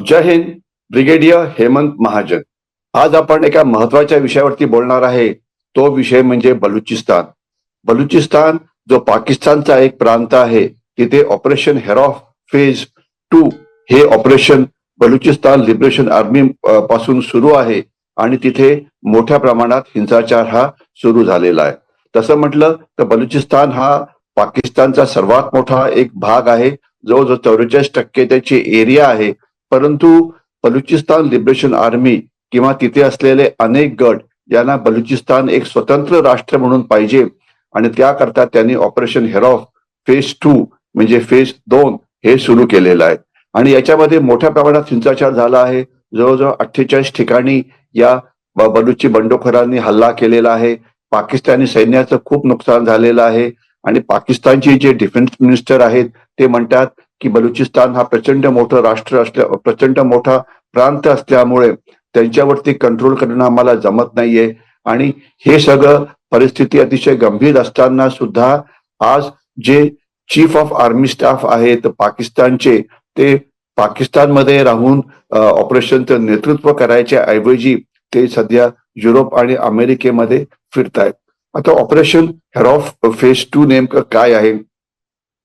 जय Hind brigadier Hemant Mahajan. आज आपण एका महत्त्वाच्या विषयावरती बोलणार आहे. तो विषय म्हणजे बलुचिस्तान. बलुचिस्तान जो पाकिस्तानचा एक प्रांत आहे तिथे ऑपरेशन हेरॉफ फेज टू हे ऑपरेशन बलुचिस्तान लिबरेशन आर्मी पासून सुरू आहे आणि तिथे मोठ्या प्रमाणात हिंसाचार हा सुरू झालेला आहे. तसं म्हटलं तर बलुचिस्तान हा पाकिस्तानचा सर्वात मोठा एक भाग आहे जवळजवळ चौवेचाळीस टक्के त्याची एरिया आहे परंतु बलुचिस्तान लिबरेशन आर्मी किंवा तिथे असलेले अनेक गट यांना बलुचिस्तान एक स्वतंत्र राष्ट्र म्हणून पाहिजे आणि त्याकरता त्यांनी ऑपरेशन हेरॉफ फेज टू म्हणजे फेज दोन हे सुरू केलेलं आहे. आणि याच्यामध्ये मोठ्या प्रमाणात हिंसाचार झाला आहे. जवळजवळ अठ्ठेचाळीस ठिकाणी या बलुची बंडखोरांनी हल्ला केलेला आहे. पाकिस्तानी सैन्याचं खूप नुकसान झालेलं आहे. आणि पाकिस्तानचे जे डिफेन्स मिनिस्टर आहेत ते म्हणतात की बलुचिस्तान हा प्रचंड मोठं राष्ट्र असल्या प्रचंड मोठा प्रांत असल्यामुळे त्यांच्यावरती कंट्रोल करणं आम्हाला जमत नाहीये. आणि हे सगळं परिस्थिती अतिशय गंभीर असताना सुद्धा आज जे चीफ ऑफ आर्मी स्टाफ आहेत पाकिस्तानचे ते पाकिस्तानमध्ये राहून ऑपरेशनचं नेतृत्व करायच्या ऐवजी ते सध्या युरोप आणि अमेरिकेमध्ये फिरतायत. आता ऑपरेशन हेरॉफ फेज टू नेमकं काय आहे?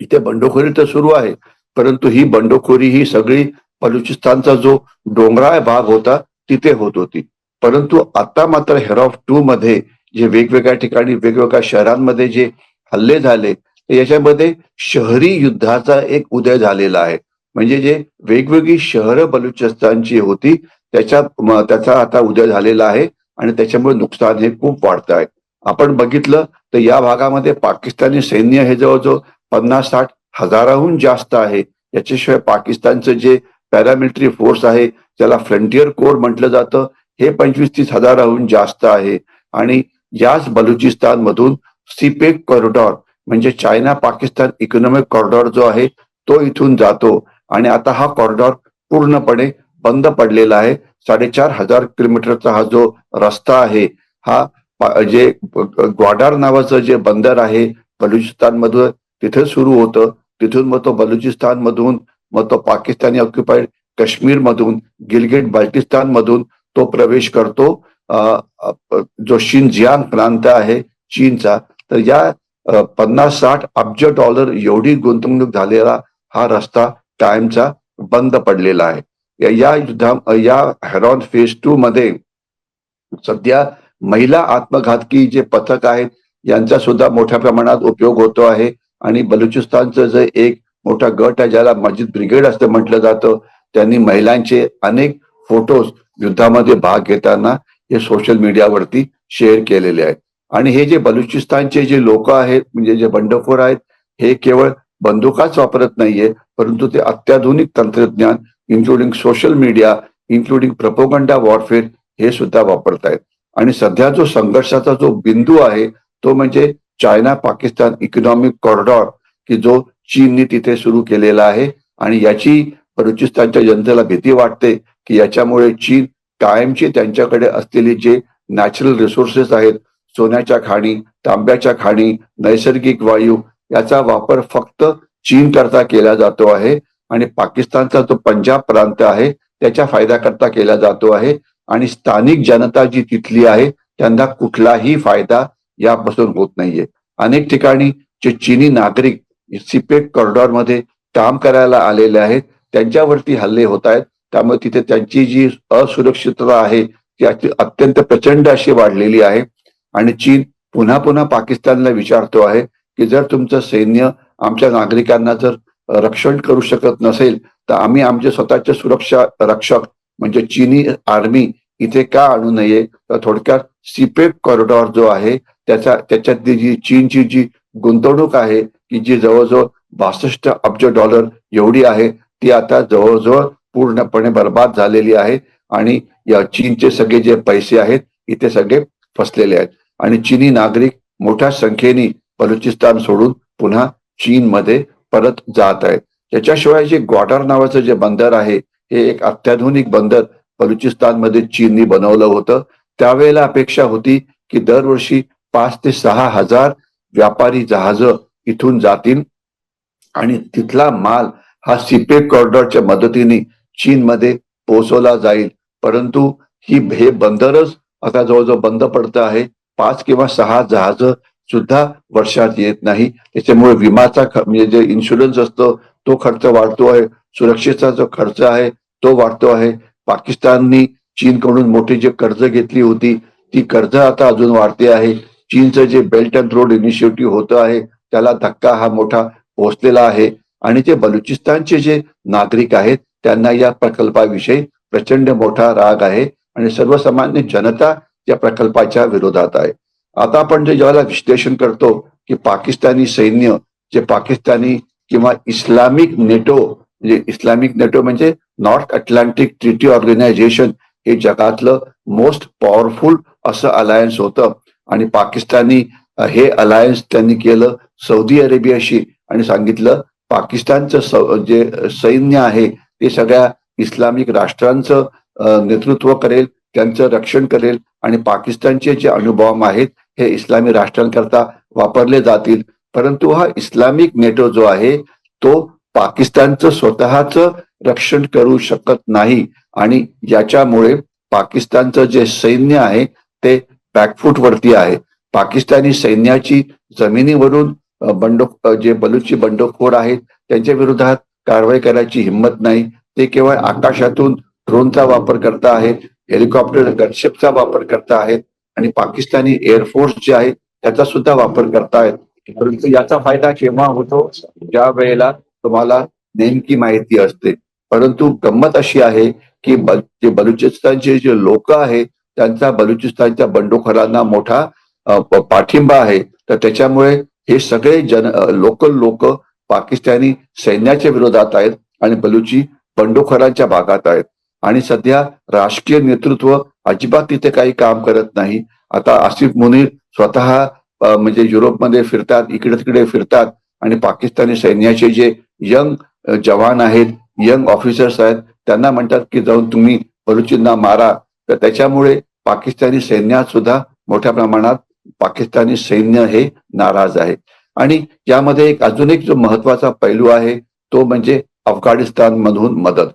इथे बंडखोरी तर सुरू आहे. परंतु ही बंडखोरी ही सगळी बलुचिस्तानचा जो डोंगराळ भाग होता तिथे होत होती. परंतु आता मात्र हेरॉफ टू मध्ये जे वेगवेगळ्या ठिकाणी वेगवेगळ्या शहरांमध्ये जे हल्ले झाले याच्यामध्ये शहरी युद्धाचा एक उदय झालेला आहे. म्हणजे जे वेगवेगळी शहरं बलुचिस्तानची होती त्याच्या त्याचा आता उदय झालेला आहे आणि त्याच्यामुळे नुकसान हे खूप वाढत आहे आपण बघितलं तर या भागामध्ये पाकिस्तानी सैन्य हे जवळजवळ पन्नास साठ हजाराहून जास्त आहे. याच्याशिवाय पाकिस्तानचं जे पॅरामिलिटरी फोर्स आहे ज्याला फ्रंटियर कोर म्हटलं जातं हे पंचवीस तीस हजाराहून जास्त आहे. आणि याच बलुचिस्तान मधून सीपेक कॉरिडॉर म्हणजे चायना पाकिस्तान इकॉनॉमिक कॉरिडॉर जो आहे तो इथून जातो. आणि आता हा कॉरिडॉर पूर्णपणे बंद पडलेला आहे. साडेचार हजार किलोमीटरचा हा जो रस्ता आहे हा जे ग्वाडार नावाचं जे बंदर आहे बलुचिस्तान मधून तिथे सुरू होतं. तिथून मग तो बलुचिस्तान मधून मग तो पाकिस्तानी ऑक्युपाईड काश्मीर मधून गिलगिट बाल्टिस्तान मधून तो प्रवेश करतो. जो शिनजियांग प्रांत आहे चीनचा तर या पन्नास साठ अब्ज डॉलर एवढी गुंतवणूक झालेला हा रस्ता कायमचा बंद पडलेला आहे. या- या युद्धा या हेरॉन फेज टू मध्ये सध्या महिला आत्मघातकी जे पथक आहेत यांचा सुद्धा मोठ्या प्रमाणात उपयोग होतो आहे. आणि बलुचिस्तानचं जे एक मोठा गट आहे ज्याला मस्जिद ब्रिगेड असं म्हटलं जातं त्यांनी महिलांचे अनेक फोटोज युद्धामध्ये भाग घेताना हे सोशल मीडियावरती शेअर केलेले आहेत. आणि हे जे बलुचिस्तानचे जे लोक आहेत म्हणजे जे बंडखोर आहेत हे केवळ बंदुकाच वापरत नाहीये परंतु ते अत्याधुनिक तंत्रज्ञान including social media including propaganda warfare हे सुद्धा वापरतायत. आणि सध्या जो संघर्षाचा जो बिंदू आहे तो म्हणजे चायना पाकिस्तान इकॉनॉमिक कॉरिडॉर की जो चीनने तिथे सुरू केलेला आहे. आणि याची बलुचिस्तानच्या जनतेला भीती वाटते की याच्यामुळे चीन कायमची त्यांच्याकडे असलेली जे नॅचरल रिसोर्सेस आहेत सोन्याच्या खाणी तांब्याच्या खाणी नैसर्गिक वायू याचा वापर फक्त चीन करता केला जातो आहे. आणि पाकिस्तानचा जो पंजाब प्रांत आहे त्याच्या फायद्याकरता केला जातो आहे. आणि स्थानिक जनता जी तिथली आहे त्यांना कुठलाही फायदा यापासून होत नाहीये. अनेक ठिकाणी जे चीनी नागरिक सिपेक कॉरिडॉरमध्ये काम करायला आलेले आहेत त्यांच्यावरती हल्ले होत आहेत. त्यामुळे तिथे त्यांची जी असुरक्षितता आहे ती अत्यंत प्रचंड अशी वाढलेली आहे. आणि चीन पुन्हा पुन्हा पाकिस्तानला विचारतो आहे की जर तुमचं सैन्य आमच्या नागरिकांना जर रक्षण करू शकत नसेल तर आम्ही आमचे स्वतःचे सुरक्षा रक्षक म्हणजे चीनी आर्मी इथे का आणू नये? तर थोडक्यात सीपेक कॉरिडॉर जो आहे त्याचा त्याच्यातली जी चीनची जी गुंतवणूक आहे की जी जवळजवळ बासष्ट अब्ज डॉलर एवढी आहे ती आता जवळजवळ पूर्णपणे बर्बाद झालेली आहे. आणि या चीनचे सगळे जे पैसे आहेत इथे सगळे फसलेले आहेत. आणि चीनी नागरिक मोठ्या संख्येने बलुचिस्तान सोडून पुन्हा चीनमध्ये परत जात आहेत. त्याच्याशिवाय जे ग्वाडार नावाचं जे बंदर आहे हे एक अत्याधुनिक बंदर बलुचिस्तानमध्ये चीननी बनवलं होतं. त्यावेळेला अपेक्षा होती की दरवर्षी पाच ते सहा हजार व्यापारी जहाज इथून जातील. आणि तिथला माल हा सिपेक कॉरिडॉरच्या मदतीने चीनमध्ये पोहोचवला जाईल. परंतु ही हे बंदरच आता जवळजवळ बंद पडतं आहे. पाच किंवा सहा जहाज सुद्धा वर्षात येत नाही. त्याच्यामुळे विमाचा ख- म्हणजे जे इन्शुरन्स असतो तो खर्च वाढतो आहे. सुरक्षेचा जो खर्च आहे तो वाढतो आहे. पाकिस्ताननी चीनकडून मोठी जे कर्ज घेतली होती ती कर्ज आता अजून वाढते आहे. चीनचं जे बेल्ट अँड रोड इनिशिएटिव्ह होतं आहे त्याला धक्का हा मोठा पोहोचलेला आहे. आणि ते बलुचिस्तानचे जे नागरिक आहेत त्यांना या प्रकल्पाविषयी प्रचंड मोठा राग आहे. आणि सर्वसामान्य जनता या प्रकल्पाच्या विरोधात आहे. आता आपण जे ज्यावेळेला विश्लेषण करतो की पाकिस्तानी सैन्य जे पाकिस्तानी किंवा इस्लामिक नेटो म्हणजे इस्लामिक नेटो म्हणजे नॉर्थ अटलांटिक ट्रिटी ऑर्गनायझेशन हे जगातलं मोस्ट पॉवरफुल असं अलायन्स होतं. आणि पाकिस्तानी हे अलायन्स त्यांनी केलं सौदी अरेबियाशी. आणि सांगितलं पाकिस्तानचं जे सैन्य आहे ते सगळ्या इस्लामिक राष्ट्रांचं नेतृत्व करेल त्यांचं रक्षण करेल. आणि पाकिस्तानचे जे अणुबॉम्ब आहेत हे इस्लामी राष्ट्रांकरता वापरले जातील. परंतु हा इस्लामिक नेटो जो आहे तो पाकिस्तानचं स्वतःच रक्षण करू शकत नाही. आणि याच्यामुळे पाकिस्तानचं जे सैन्य आहे ते बॅकफूटवरती आहे. पाकिस्तानी सैन्याची जमिनीवरून बंडो जे बलुची बंडखोर आहेत त्यांच्या विरोधात कारवाई करायची हिंमत नाही. ते केवळ आकाशातून ड्रोनचा वापर करता आहेत हेलिकॉप्टर गनशिपचा वापर करता आहेत आणि पाकिस्तानी एअरफोर्स जे आहे त्याचा सुद्धा वापर करतायत. परंतु याचा फायदा केव्हा होतो? ज्या वेळेला तुम्हाला नेमकी माहिती असते. परंतु गंमत अशी आहे की जे बलुचिस्तानचे जे लोक आहेत त्यांचा बलुचिस्तानच्या बंडखोरांना मोठा पाठिंबा आहे. तर त्याच्यामुळे हे सगळे जन लोकल लोक पाकिस्तानी सैन्याच्या विरोधात आहेत आणि बलुची बंडखोरांच्या भागात आहेत. आणि सध्या राजकीय नेतृत्व अजिबात तिथे काही काम करत नाही. आता आसिफ मुनीर स्वतः म्हणजे युरोपमध्ये फिरतात इकडे तिकडे फिरतात. आणि पाकिस्तानी सैन्याचे जे यंग जवान आहेत यंग ऑफिसर्स आहेत त्यांना म्हणतात की जाऊन तुम्ही बलुचींना मारा. तर त्याच्यामुळे पाकिस्तानी सैन्यात सुद्धा मोठ्या प्रमाणात पाकिस्तानी सैन्य हे नाराज आहे. आणि यामध्ये एक अजून एक जो महत्त्वाचा पैलू आहे तो म्हणजे अफगाणिस्तान मधून मदत.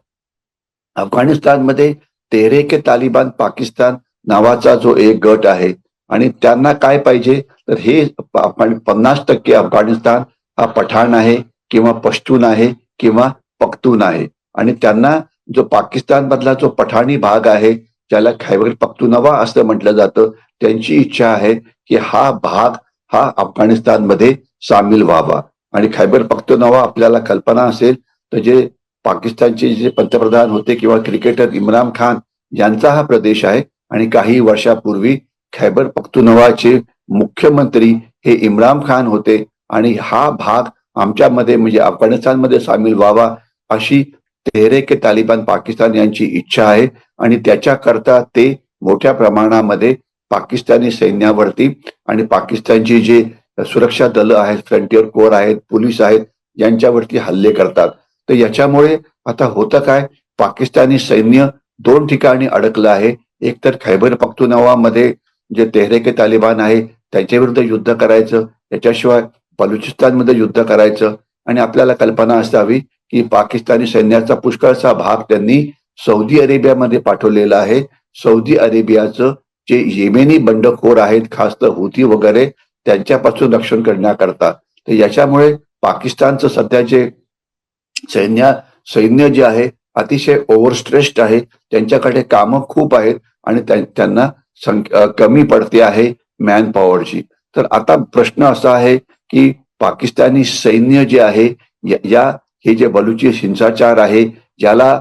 अफगाणिस्तानमध्ये तेहरेके तालिबान पाकिस्तान नावाचा जो एक गट आहे आणि त्यांना काय पाहिजे? तर हे पन्नास टक्के अफगाणिस्तान हा पठाण आहे किंवा पश्तून आहे किंवा पख्तून आहे. आणि त्यांना जो पाकिस्तान मधला जो पठाणी भाग आहे ज्याला खैबर पख्तुनवा असं म्हटलं जातं त्यांची इच्छा आहे की हा भाग हा अफगाणिस्तानमध्ये सामील व्हावा. आणि खैबर पख्तुनवा आपल्याला कल्पना असेल तर जे पाकिस्तानचे जे पंतप्रधान होते किंवा क्रिकेटर इम्रान खान यांचा हा प्रदेश आहे आणि काही वर्षापूर्वी खैबर पख्तुनवाचे मुख्यमंत्री हे इम्रान खान होते आणि हा भाग आमच्यामध्ये म्हणजे अफगाणिस्तानमध्ये सामील व्हावा अशी तेहरेके तालिबान पाकिस्तान यांची इच्छा आहे आणि त्याच्याकरता ते मोठ्या प्रमाणामध्ये पाकिस्तानी सैन्यावरती आणि पाकिस्तानची जे सुरक्षा दलं आहेत फ्रंटियर कोर आहेत पोलीस आहेत यांच्यावरती हल्ले करतात. तर याच्यामुळे आता होतं काय? पाकिस्तानी सैन्य दोन ठिकाणी अडकलं आहे. एक तर खैबर पख्तुनवामध्ये जे तेहरेके तालिबान आहे त्याच्याविरुद्ध युद्ध करायचं त्याच्याशिवाय बलुचिस्तानमध्ये युद्ध करायचं आणि आपल्याला कल्पना असावी की पाकिस्तानी सैन्याचा पुष्कळचा भाग त्यांनी सौदी अरेबियामध्ये पाठवलेला आहे. सौदी अरेबियाचं जे येमेनी बंडखोर आहेत खास तर हुती वगैरे त्यांच्यापासून रक्षण करण्याकरता तर याच्यामुळे पाकिस्तानचं सध्या जे सैन्य सैन्य जे आहे अतिशय ओव्हरस्ट्रेस्ड आहे. त्यांच्याकडे कामं खूप आहेत आणि त्यांना कमी पडते आहे मॅन पॉवरची तर आता प्रश्न असा आहे की पाकिस्तानी सैन्य जे आहे या हे जे बलुची हिंसाचार आहे ज्याला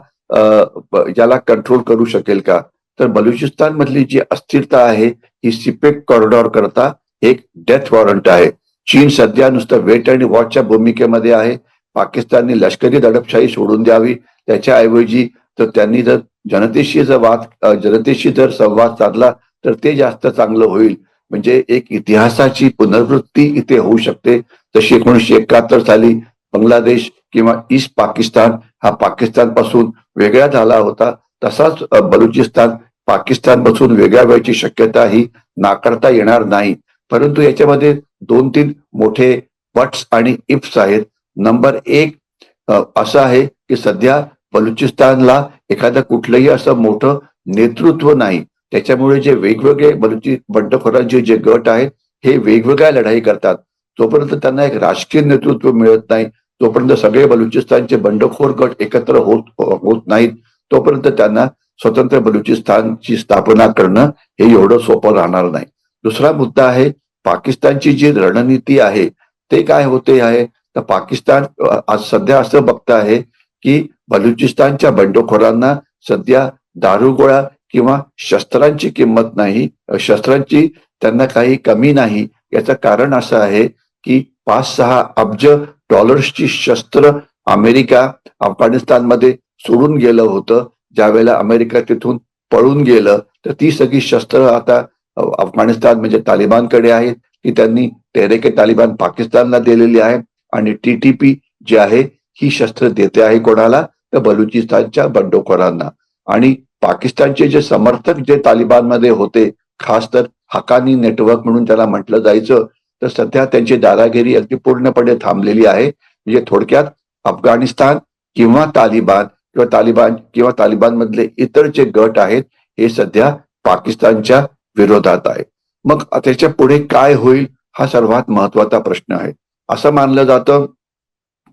ज्याला कंट्रोल करू शकेल का? तर बलुचिस्तान मधली जी अस्थिरता आहे ही सिपेक कॉरिडॉर करता एक डेथ वॉरंट आहे. चीन सध्या नुसतं वेट आणि वॉचच्या भूमिकेमध्ये आहे. पाकिस्तानने लष्करी दडपशाही सोडून द्यावी. त्याच्याऐवजी तर त्यांनी जर जनतेशी जर वाद जनतेशी जर संवाद साधला तर ते जास्त चांगलं होईल. म्हणजे एक इतिहासाची पुनर्वृत्ती इथे होऊ शकते. तशी एकोणीसशे एकाहत्तर साली बांगलादेश किंवा ईस्ट पाकिस्तान हा पाकिस्तानपासून वेगळा झाला होता तसाच बलुचिस्तान पाकिस्तानपासून वेगळ्या व्हायची शक्यता ही नाकारता येणार नाही. परंतु याच्यामध्ये दोन तीन मोठे बट्स आणि इफ्स आहेत. नंबर एक असं आहे की सध्या बलुचिस्तानला एखादं कुठलंही असं मोठं नेतृत्व नाही. त्याच्यामुळे जे वेगवेगळे बलुची बंडखोरांचे जे गट आहेत हे वेगवेगळ्या लढाई करतात. जोपर्यंत त्यांना एक राजकीय नेतृत्व मिळत नाही. तोपर्यंत सगळे बलुचिस्तानचे बंडखोर गट एकत्र होत होत नाहीत. तोपर्यंत त्यांना स्वतंत्र बलुचिस्तानची स्थापना करणं हे एवढं सोपं राहणार नाही. दुसरा मुद्दा आहे पाकिस्तानची जी रणनीती आहे ते काय होते आहे? तर पाकिस्तान आज सध्या असं बघत आहे की बलुचिस्तानच्या बंडखोरांना सध्या दारुगोळा किंवा शस्त्रांची किंमत नाही शस्त्रांची त्यांना काही कमी नाही. याचं कारण असं आहे की पाच सहा अब्ज डॉलर्सची शस्त्र अमेरिका अफगाणिस्तानमध्ये सोडून गेलं होतं. ज्यावेळेला अमेरिका तिथून पळून गेलं तर ती सगळी शस्त्र आता अफगाणिस्तान म्हणजे तालिबानकडे आहेत. ती त्यांनी तेरेके तालिबान पाकिस्तानला दिलेली आहे आणि टीटीपी जी आहे ही शस्त्र देते आहे कोणाला? तर बलुचिस्तानच्या बंडखोरांना. आणि पाकिस्तानचे जे समर्थक जे तालिबानमध्ये होते खास तर हकानी नेटवर्क म्हणून त्याला म्हटलं जायचं तर सध्या त्यांची दादागिरी अगदी पूर्णपणे थांबलेली आहे. म्हणजे थोडक्यात अफगाणिस्तान किंवा तालिबान किंवा तालिबान किंवा तालिबान मधले इतर जे गट आहेत हे सध्या पाकिस्तानच्या विरोधात आहे. मग त्याच्या पुढे काय होईल हा सर्वात महत्त्वाचा प्रश्न आहे. असं मानलं जातं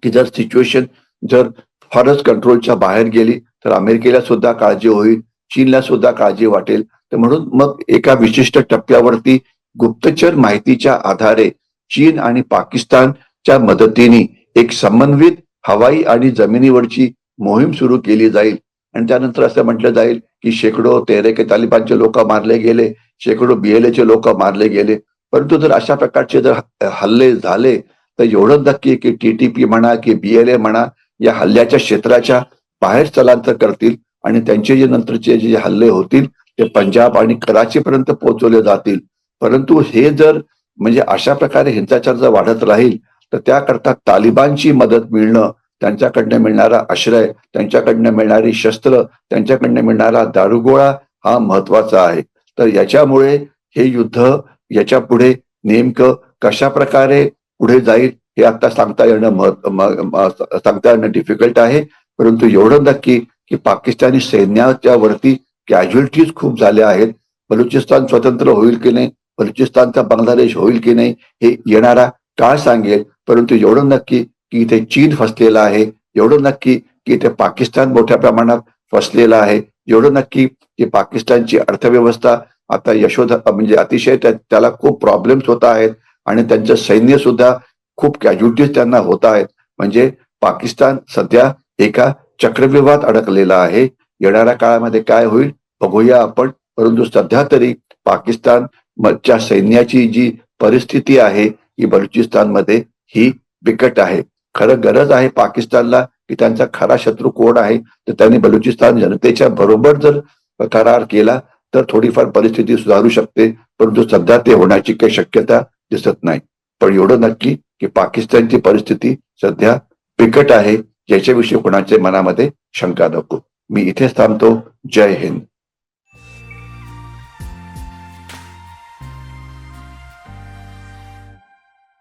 की जर सिच्युएशन जर फारच कंट्रोलच्या बाहेर गेली तर अमेरिकेला सुद्धा काळजी होईल चीनला सुद्धा काळजी वाटेल. तर म्हणून मग एका विशिष्ट टप्प्यावरती गुप्तचर माहितीच्या आधारे चीन आणि पाकिस्तानच्या मदतीने एक समन्वित हवाई आणि जमिनीवरची मोहीम सुरू केली जाईल. आणि त्यानंतर असं म्हटलं जाईल की शेकडो तेहरेके तालिबानचे लोक मारले गेले शेकडो बीएलएचे लोक मारले गेले. परंतु जर अशा प्रकारचे जर हल्ले झाले तर एवढं नक्की की टीटीपी म्हणा की बीएलए म्हणा या हल्ल्याच्या क्षेत्राच्या बाहेर स्थलांतर करतील आणि त्यांचे जे नंतरचे जे हल्ले होतील ते पंजाब आणि कराचीपर्यंत पोहोचवले जातील. परंतु हे जर म्हणजे अशा प्रकारे हिंसाचार जर वाढत राहील तर त्याकरता तालिबानची मदत मिळणं त्यांच्याकडनं मिळणारा आश्रय त्यांच्याकडनं मिळणारी शस्त्र त्यांच्याकडनं मिळणारा दारुगोळा हा महत्त्वाचा आहे. तर याच्यामुळे हे युद्ध याच्यापुढे नेमकं कशा प्रकारे पुढे जाईल हे आता सांगता येणं सांगता येणं डिफिकल्ट आहे. परंतु एवढं नक्की की पाकिस्तानी सैन्याच्या वरती कॅज्युअलिटीज खूप झाल्या आहेत. बलुचिस्तान स्वतंत्र होईल की नाही बलुचिस्तानचा बांगलादेश होईल की नाही हे येणारा काळ सांगेल. परंतु एवढं नक्की की इथे चीन फसलेला आहे एवढं नक्की की इथे पाकिस्तान मोठ्या प्रमाणात फसलेला आहे एवढं नक्की की पाकिस्तानची अर्थव्यवस्था आता यशोध म्हणजे अतिशय त्या- त्याला खूप प्रॉब्लेम्स होत आहेत आणि त्यांचं सैन्य सुद्धा खूप कॅज्युलिटीज त्यांना होत आहेत. म्हणजे पाकिस्तान सध्या एका चक्रव्यूहात अडकलेला आहे. येणाऱ्या काळामध्ये काय होईल बघूया आपण. परंतु सध्या तरी पाकिस्तान च्या सैन्याची जी परिस्थिती आहे ही बलुचिस्तानमध्ये ही बिकट आहे. खरं गरज आहे पाकिस्तानला की त्यांचा खरा शत्रू कोण आहे तर त्यांनी बलुचिस्तान जनतेच्या बरोबर जर करार केला तर थोडीफार परिस्थिती सुधारू शकते परंतु सध्या ते होण्याची काही शक्यता दिसत नाही. पण एवढं नक्की की पाकिस्तानची परिस्थिती सध्या बिकट आहे याच्याविषयी कोणाच्या मनामध्ये शंका नको. मी इथेच थांबतो. जय हिंद.